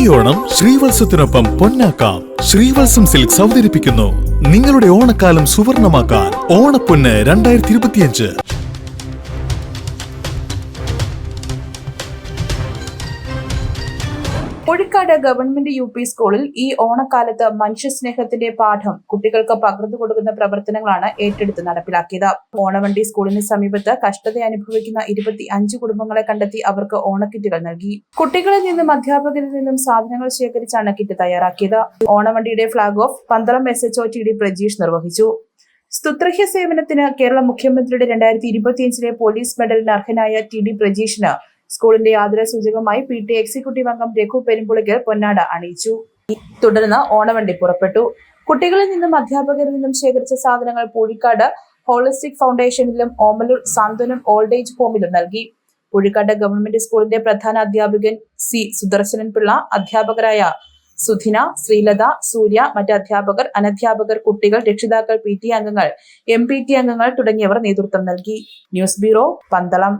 ഈ ഓണം ശ്രീവത്സത്തിനൊപ്പം പൊന്നാക്കാം. ശ്രീവത്സം സിൽക്സ് അവതരിപ്പിക്കുന്നു. നിങ്ങളുടെ ഓണക്കാലം സുവർണമാക്കാൻ ഓണപ്പൊന്ന് രണ്ടായിരത്തി ഇരുപത്തിയഞ്ച്. പുഴിക്കാട് ഗവൺമെന്റ് യു പി സ്കൂളിൽ ഈ ഓണക്കാലത്ത് മനുഷ്യസ്നേഹത്തിന്റെ പാഠം കുട്ടികൾക്ക് പകർന്നു കൊടുക്കുന്ന പ്രവർത്തനങ്ങളാണ് ഏറ്റെടുത്ത് നടപ്പിലാക്കിയത്. ഓണവണ്ടി സ്കൂളിന് സമീപത്ത് കഷ്ടത അനുഭവിക്കുന്ന ഇരുപത്തി അഞ്ച് കുടുംബങ്ങളെ കണ്ടെത്തി അവർക്ക് ഓണക്കിറ്റുകൾ നൽകി. കുട്ടികളിൽ നിന്നും അധ്യാപകരിൽ നിന്നും സാധനങ്ങൾ ശേഖരിച്ചാണ് കിറ്റ് തയ്യാറാക്കിയത്. ഓണവണ്ടിയുടെ flag off Pandalam S H O T D Prajeesh നിർവഹിച്ചു. സ്തുത്രഹ്യ സേവനത്തിന് കേരള മുഖ്യമന്ത്രിയുടെ രണ്ടായിരത്തി ഇരുപത്തിയഞ്ചിലെ പോലീസ് മെഡലിന് അർഹനായ ടി ഡി പ്രജീഷിന് സ്കൂളിന്റെ ആദര സൂചകമായി പി ടി എക്സിക്യൂട്ടീവ് അംഗം രഘു പെരുമ്പുളിക്കൽ പൊന്നാട അണിയിച്ചു. തുടർന്ന് ഓണവണ്ടി പുറപ്പെട്ടു. കുട്ടികളിൽ നിന്നും അധ്യാപകരിൽ നിന്നും ശേഖരിച്ച സാധനങ്ങൾ പൂഴിക്കാട് ഹോളിസ്റ്റിക് ഫൗണ്ടേഷനിലും ഓമലൂർ സാന്ത്വനം ഓൾഡ് ഏജ് ഹോമിലും നൽകി. പൂഴിക്കാട് ഗവൺമെന്റ് സ്കൂളിന്റെ പ്രധാന അധ്യാപകൻ സി സുദർശനൻ പിള്ള അധ്യാപകരായ സുധിന ശ്രീലത സൂര്യ മറ്റ് അധ്യാപകർ അനധ്യാപകർ കുട്ടികൾ രക്ഷിതാക്കൾ പി ടി അംഗങ്ങൾ എം പി ടി അംഗങ്ങൾ തുടങ്ങിയവർ നേതൃത്വം നൽകി. News bureau Pandalam.